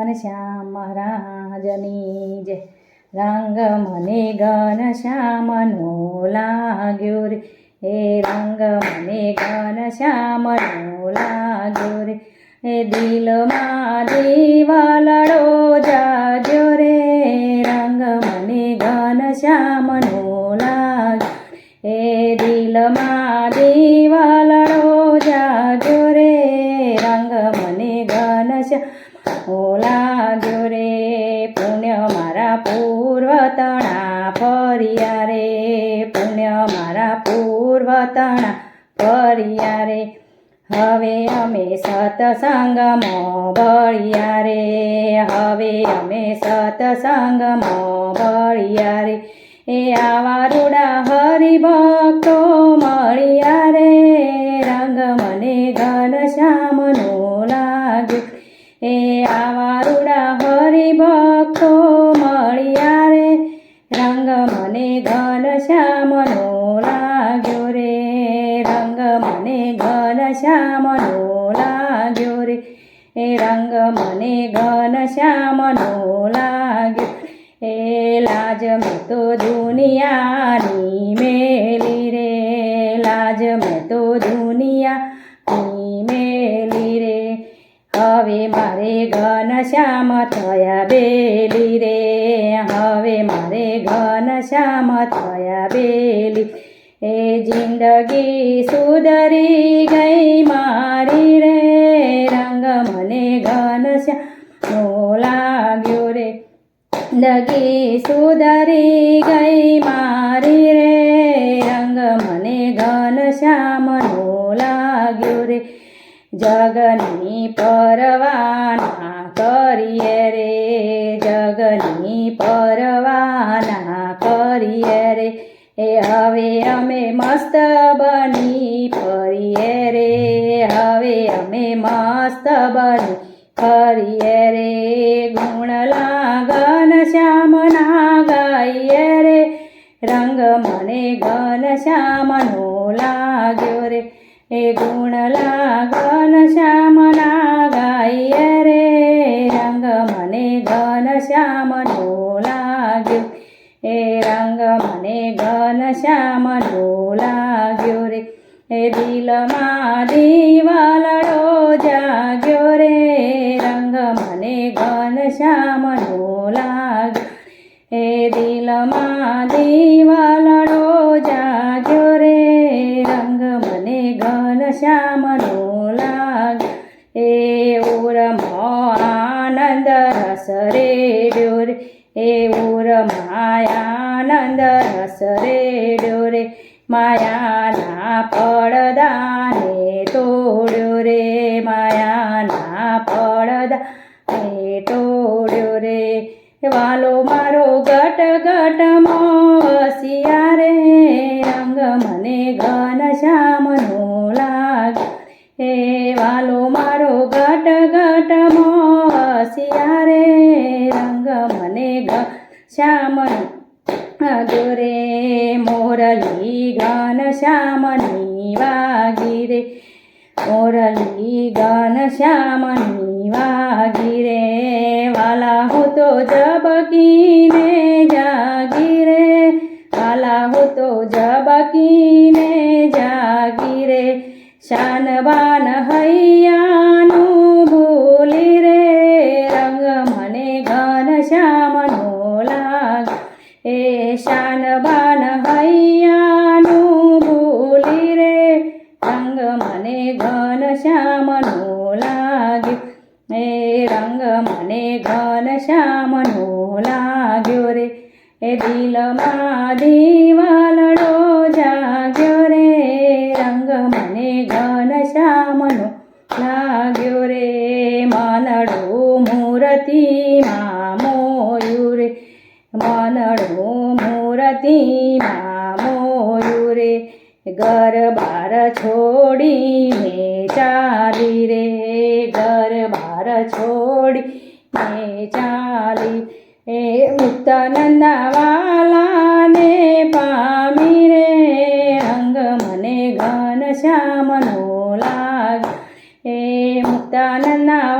ઘનશ્યામ મહારાજની જય. રંગ મને ઘનશ્યામનો લાગ્યો રે. એ રંગ મને ઘનશ્યામનો લાગ્યો રે. એ દિલમાં દીવાલડો જાગ્યો રે. રંગ મને ઘનશ્યામનો લાગ્યો એ દિલમાં દીવાલડો ઘનશ્યામ ઓ લાગ્યો પુણ્ય મારા પૂર્વ તણા ફર્યા રે પુણ્ય મારા પૂર્વ તણા ફર્યા રે હવે અમે સતસંગમાં બળ્યા રે હવે અમે સતસંગમાં બળ્યા રે એ આવા રૂડા હરિભક્તો મળ્યા રે રંગ મને ઘન ઘનશ્યામનો લાગ્યો એ આવા રૂડા હરિભક્તો મળ્યા રે રંગ મને ઘનશ્યામનો લાગ્યો રે રંગ મને ઘનશ્યામનો લાગ્યો રે એ રંગ મને ઘનશ્યામનો લાગ્યો એ લાજ મેં તો દુનિયાની મેલી રે લાજ મેં તો દુનિયાની મેલી રે હવે મારે ઘનશ્યામ થયા બેલી રે. હવે મારે ઘનશ્યામ થયા બેલી. એ જિંદગી સુધરી ગઈ મારી રે. રંગ મને ઘનશ્યામનો લાગ્યો રે. જિંદગી સુધરી ગઈ મારી રે. રંગ મને ઘનશ્યામનો લાગ્યો રે. જગની પરવાના કરીએ રે, જગની પરવાના કરીએ રે. એ હવે અમે મસ્ત બની ફરીએ રે, હવે અમે મસ્ત બની ફરીએ રે. ગુણ લાગન શ્યામના ગાઈએ રે, રંગ મને ઘન શ્યામનો લાગ્યો રે. એ ગુણ લાગન શ્યામના ગાય રે. રંગ મને ઘન શ્યામનો લાગ્યો. એ રંગ મને ઘન શ્યામનો લાગ્યો રે. એ દિલમાં દીવાલડો જાગ્યો રે, એ ઉરમાયાનંદ રસ રે ડોરે માયાના પડદાને તોડ્યો રે, માયાના પડદાને તોડ્યો રે. વાલો મારો ગટ ગટમાં મને ઘ શ્યામનો લાગ્યો રે મોરલી ઘન શ્યામની વાગી રે મોરલી ઘન શ્યામની વાગી રે વાલા હું તો જબકીને જાગી રે વાલા હું તો જબકીને જાગી એ દિલમાં દીવાલડો જાગ્યો રે, રંગ મને ઘન શ્યામનો લાગ્યો રે. માનડું મૂર્તિમાં મોયું રે, માનડું મૂર્તિમાં મોયું રે. ઘર બાર છોડીને ચાલી રે, ઘર બાર છોડી ને ચાલી એ મુક્તાનંદા વાલાને પામી રે રંગ મને ઘન શ્યામનો લાગ. એ મુક્તાનંદના